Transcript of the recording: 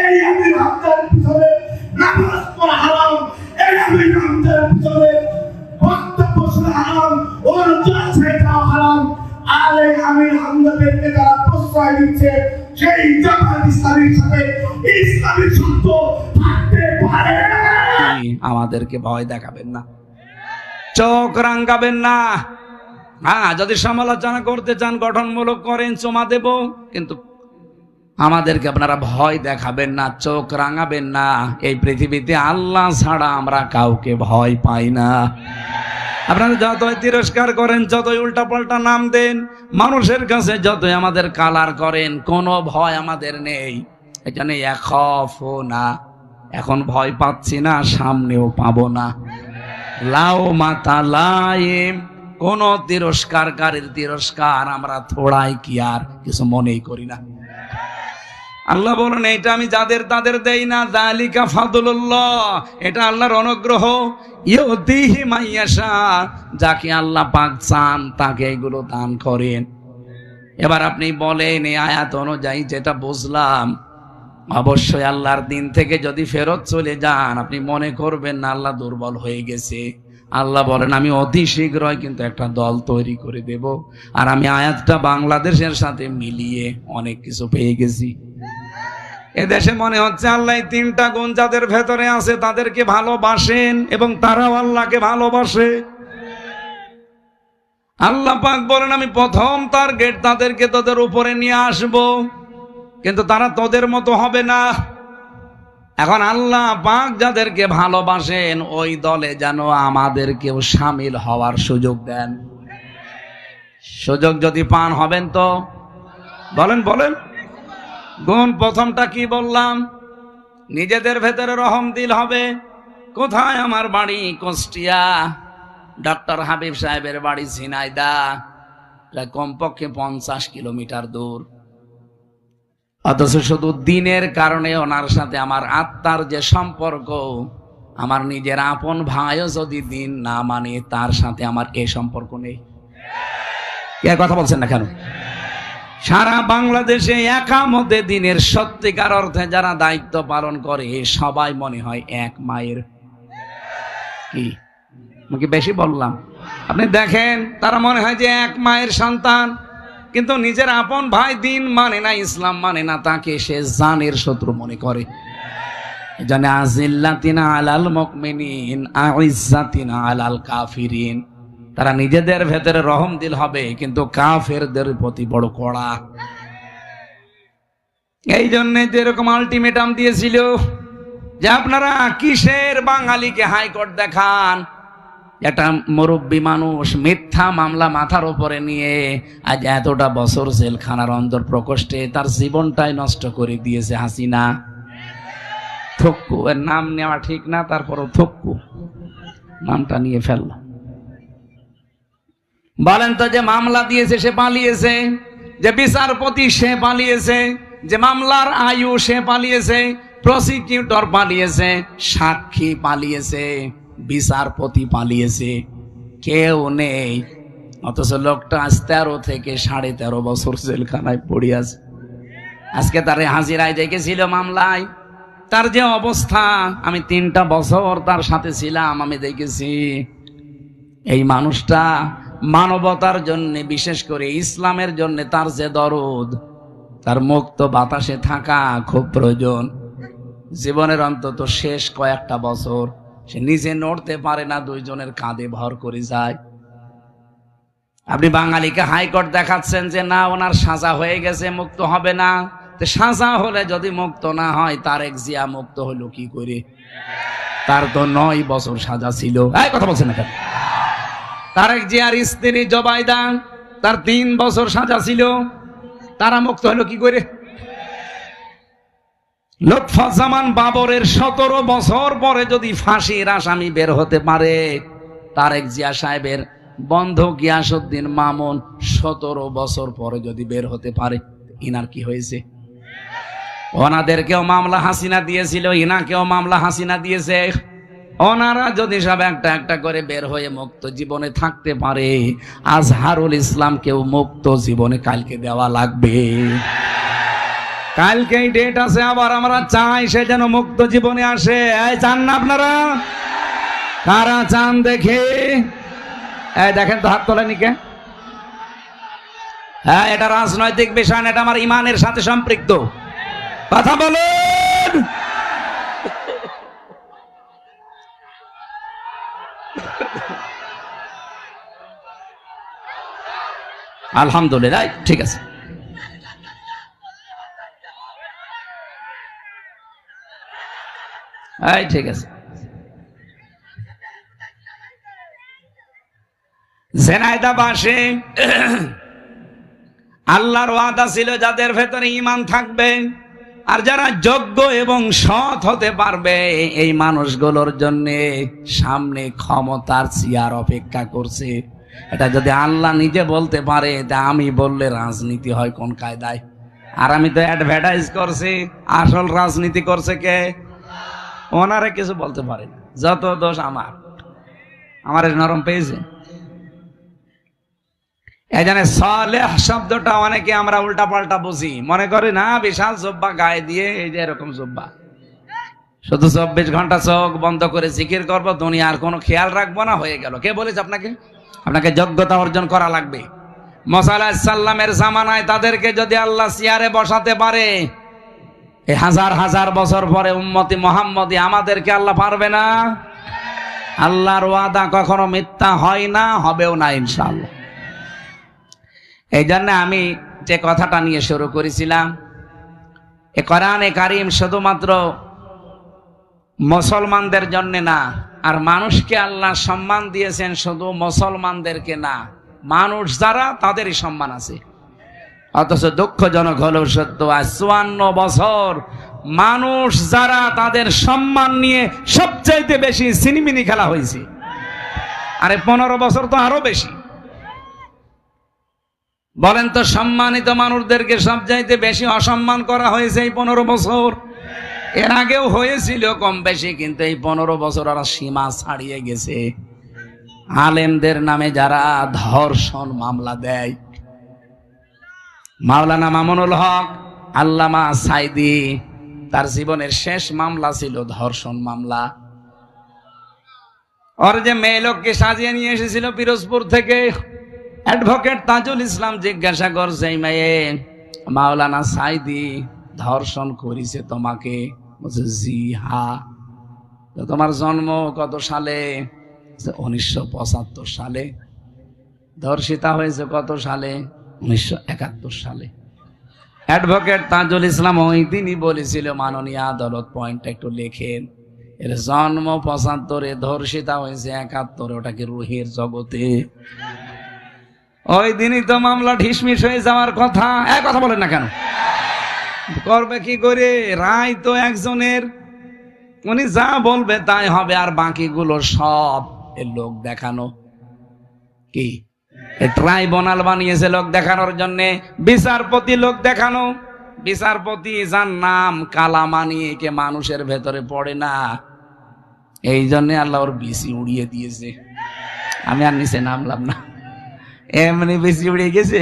এই পিছনে নামাজ পড়া হারাম, এই পিছনে হারাম ওর যাওয়া হারাম। আর এই হামদাদেরকে প্রশ্রয় দিচ্ছে, সেই জামাত সাথে সত্য থাকতে পারে আমাদেরকে ভয় দেখাবেন না, চোখ রাঙ্গাবেন না। হ্যাঁ যদি সমালোচনা করতে চান, গঠনমূলক করেন, চমা দেব, কিন্তু আমাদেরকে আপনারা ভয় দেখাবেন না, চোখ রাঙাবেন না। এই পৃথিবীতে আল্লাহ ছাড়া আমরা কাউকে ভয় পাই না। আপনারা যতই তিরস্কার করেন, যতই উল্টা পাল্টা নাম দেন, মানুষের কাছে যতই আমাদের কালার করেন, কোনো ভয় আমাদের নেই। এখানে এখফ না। এখন ভয় পাচ্ছি না, সামনেও পাবো না। লাও মাতা লাইম, কোন তিরস্কারকারীর তিরস্কার আমরা থোড়াই কি আর, কিছু মনেই করি না। আল্লাহ বলেন এটা আমি যাদের তাদের দেই না দালিকা ফাদুল্লাহ এটা আল্লাহর অনুগ্রহ। ইউতিহি মাইয়াশা যাকে আল্লাহ পাক চান তাকে এগুলো দান করেন। এবার আপনি বলেন, এই আয়াত অনুযায়ী যেটা বুঝলাম, অবশ্যই আল্লাহর দিন থেকে যদি ফেরত চলে যান, আপনি মনে করবেন না আল্লাহ দুর্বল হয়ে গেছে। আল্লাহ বলেন, আমি অতি শীঘ্রই কিন্তু একটা দল তৈরি করে দেব। আর আমি আয়াতটা বাংলাদেশের সাথে মিলিয়ে অনেক কিছু পেয়ে গেছি। এদেশে মনে হচ্ছে আল্লাহ তিনটা গুণ যাদের ভেতরে আছে তাদেরকে ভালোবাসেন এবং তারাও আল্লাহকে ভালোবাসে। আল্লাহ পাক বলেন, আমি প্রথম টার্গেট তাদেরকে তোদের উপরে নিয়ে আসব, কিন্তু তারা তোদের মতো হবে না। এখন আল্লাহ পাক যাদেরকে ভালোবাসেন, ওই দলে যেন আমাদেরকেও সামিল হওয়ার সুযোগ দেন। সুযোগ যদি পান হবেন তো? বলেন বলেন। গুণ প্রথমটা কি বললাম? নিজেদের ভেতরে রহম দিল হবে। কোথায় আমার বাড়ি? কুষ্টিয়া। ডক্টর হাবিব সাহেবের বাড়ি ঝিনাইদা। প্রায় কমপক্ষে পঞ্চাশ কিলোমিটার দূর। অথচ শুধু দিনের কারণে ওনার সাথে আমার আত্মার যে সম্পর্ক, আমার নিজের আপন ভাইও যদি দিন না মানে তার সাথে আমার এ সম্পর্ক নেই। কথা বলছেন না কেন? সারা বাংলাদেশে একামতে দিনের সত্যিকার অর্থে যারা দায়িত্ব পালন করে, সবাই মনে হয় এক মায়ের। কি? আমাকে বেশি বললাম? আপনি দেখেন, তারা মনে হয় যে এক মায়ের সন্তান, কিন্তু নিজের আপন ভাই দিন মানে না, ইসলাম মানে না, তাকে সে জানের শত্রু মনে করে। জানে আজিল্লাতিনা আলাল মুকমিনিন আলাল কাফিরিন। তারা নিজেদের ভেতরে রহম দিল হবে, কিন্তু কাফেরদের প্রতি বড় কড়া। এই জন্য যেরকম আলটিমেটাম দিয়েছিল যে আপনারা কিসের বাঙালিকে হাইকোর্ট দেখান? একটা মুরব্বী মানুষ মিথ্যা মামলা মাথার উপরে নিয়ে আজ এতটা বছর জেলখানার অন্তর প্রকোষ্ঠে তার জীবনটাই নষ্ট করে দিয়েছে হাসিনা। থক্কু এর নাম নেওয়া ঠিক না, তারপরও থক্কু নামটা নিয়ে ফেললাম। বলেন তো যে মামলা দিয়েছে, সে পালিয়েছে। যে বিচারপতি, সে পালিয়েছে। যে মামলার আয়ু, সে পালিয়েছে। প্রসিকিউটর পালিয়েছে, সাক্ষী পালিয়েছে, বিচারপতি পালিয়েছে। কেউ নেই, অথচ লোকটা আজ তেরো থেকে সাড়ে তেরো বছর জেলখানায় পড়ে আছে। আজকে তারে হাজিরায় দেখেছিল মামলায়। তার যে অবস্থা, আমি তিনটা বছর তার সাথে ছিলাম, আমি দেখেছি। এই মানুষটা মানবতার জন্য, বিশেষ করে ইসলামের জন্য তার যে দরদ, তার মুক্ত বাতাসে থাকা খুব প্রয়োজন। জীবনের অন্তত শেষ কয়েকটা বছর সে নিজে নড়তে পারে না, দুইজনের কাঁধে ভর করে যায়। আপনি বাঙালিকে হাইকোর্ট দেখাচ্ছেন যে, না, ওনার সাজা হয়ে গেছে, মুক্ত হবে না। সাজা হলে যদি মুক্ত না হয়, তার এক জিয়া মুক্ত হলো কি করে? তার তো নয় বছর সাজা ছিল। কথা বলছেন না তারেক জিয়ার স্ত্রী জবাইদা তার তিন বছর সাজা ছিল। তারা মুক্ত হলো কি করে? লুৎফাজ্জামান বাবরের সতেরো বছর পরে যদি ফাঁসির আসামি বের হতে পারে, তারেক জিয়া সাহেবের বন্ধ গিয়াসুদ্দিন মামুন সতেরো বছর পরে যদি বের হতে পারে, ইনার কি হয়েছে? ওনাদেরকেও মামলা হাসিনা দিয়েছিল, ইনাকেও মামলা হাসিনা দিয়েছে। ওনারা যদি সব একটা একটা করে বের হয়ে মুক্ত জীবনে থাকতে পারে, আজহারুল ইসলামকেও মুক্ত জীবনে কালকে দেওয়া লাগবে। কালকেই ডেট আছে, আবার আমরা চাই সে যেন মুক্ত জীবনে আসে। এই চান না আপনারা? কারা চান দেখে? এই দেখেন তো হাত তোলেনি কে হ্যাঁ এটা রাজনৈতিক বিষয় এটা আমার ইমানের সাথে সম্পৃক্ত। কথা বলুন। আলহামদুলিল্লাহ, ঠিক আছে। এই, ঠিক আছে। জেনাইদাবাসে আল্লাহর ওয়াদা ছিল যাদের ভেতরে ইমান থাকবে, আর যারা যোগ্য এবং সৎ হতে পারবে, এই মানুষগুলোর জন্য সামনে ক্ষমতার চেয়ার অপেক্ষা করছে। এটা যদি আল্লাহ নিজে বলতে পারে তা আমি বললে রাজনীতি হয় কোন কায়দায়? আর আমি তো অ্যাডভার্টাইজ করছি, আসল রাজনীতি করছে কে? ওনারে কিছু বলতে পারে যত দোষ আমার। আমার নরম পেয়েছে। এই সালেহ শব্দটা অনেকে আমরা উল্টা পাল্টা বুঝি। মনে করি, না, বিশাল জব্বা গায়ে দিয়ে এই যে এরকম জব্বা। শুধু চব্বিশ ঘণ্টা চোখ বন্ধ করে জিকির করব, দুনিয়ার কোনো খেয়াল রাখব না, হয়ে গেল। কে বলেছে আপনাকে? আপনাকে যোগ্যতা অর্জন করা লাগবে। মসাল্লামের জামানায় তাদেরকে যদি আল্লাহ সিয়ারে বসাতে পারে এই হাজার হাজার বছর পরে উম্মতি মোহাম্মদি আমাদেরকে আল্লাহ পারবে না? আল্লাহর ওয়াদা কখনো মিথ্যা হয় না, হবেও না ইনশাআল্লাহ। এই জন্য আমি যে কথাটা নিয়ে শুরু করেছিলাম, এ কোরআনে কারিম শুধুমাত্র মুসলমানদের জন্যে না আর মানুষকে আল্লাহ সম্মান দিয়েছেন শুধু মুসলমানদেরকে না, মানুষ যারা, তাদেরই সম্মান আছে। অথচ দুঃখজনক হলেও সত্য, আজ চুয়ান্ন বছর মানুষ যারা, তাদের সম্মান নিয়ে সবচাইতে বেশি সিনিমিনি খেলা হয়েছে। আরে পনেরো বছর তো আরও বেশি। বলেন তো সম্মানিত মানুষদেরকে সবচাইতে বেশি অসম্মান করা হয়েছে এই পনেরো বছর। এর আগেও হয়েছিল কম বেশি, কিন্তু এই পনেরো বছর আর সীমা ছাড়িয়ে গেছে। আলেমদের নামে যারা ধর্ষণ মামলা দেয়। মাওলানা মামুনুল হক, আল্লামা সাইদি, তার জীবনের শেষ মামলা ছিল ধর্ষণ মামলা। ওর যে মেয়ে লোককে সাজিয়ে নিয়ে এসেছিল পিরোজপুর থেকে, অ্যাডভোকেট তাজুল ইসলাম জিজ্ঞাসা করছে মেয়ে, মাওলানা সাইদি ধর্ষণ করেছে তোমাকে? বলছে, জি, হা। তোমার জন্ম কত সালে? উনিশশো পঁচাত্তর সালে। ধর্ষিতা হয়েছে কত সালে? উনিশশো একাত্তর সালে। অ্যাডভোকেট তাজুল ইসলাম ওই দিনই বলেছিল, মাননীয় আদালত পয়েন্ট একটু লেখেন। এর জন্ম পঁচাত্তরে, ধর্ষিতা হয়েছে একাত্তরে ওটাকে রুহের জগতে? ওই দিনই তো মামলা ঢিসমিস হয়ে যাওয়ার কথা। এক কথা বলেন না কেন? করবে কি করে? রায় তো একজনের। উনি যা বলবে তাই হবে, আর বাকিগুলো সব এর লোক দেখানো। কি? ট্রাইব্যুনাল বানিয়েছে লোক দেখানোর জন্য। বিচারপতি লোক দেখানো। বিচারপতি যার নাম কালামানি কে মানুষের ভেতরে পড়ে না। এই জন্য আল্লাহ ওর বিসি উড়িয়ে দিয়েছে। আমি আর নিচে নামলাম না। এমনি বেশি উড়িয়ে গেছে?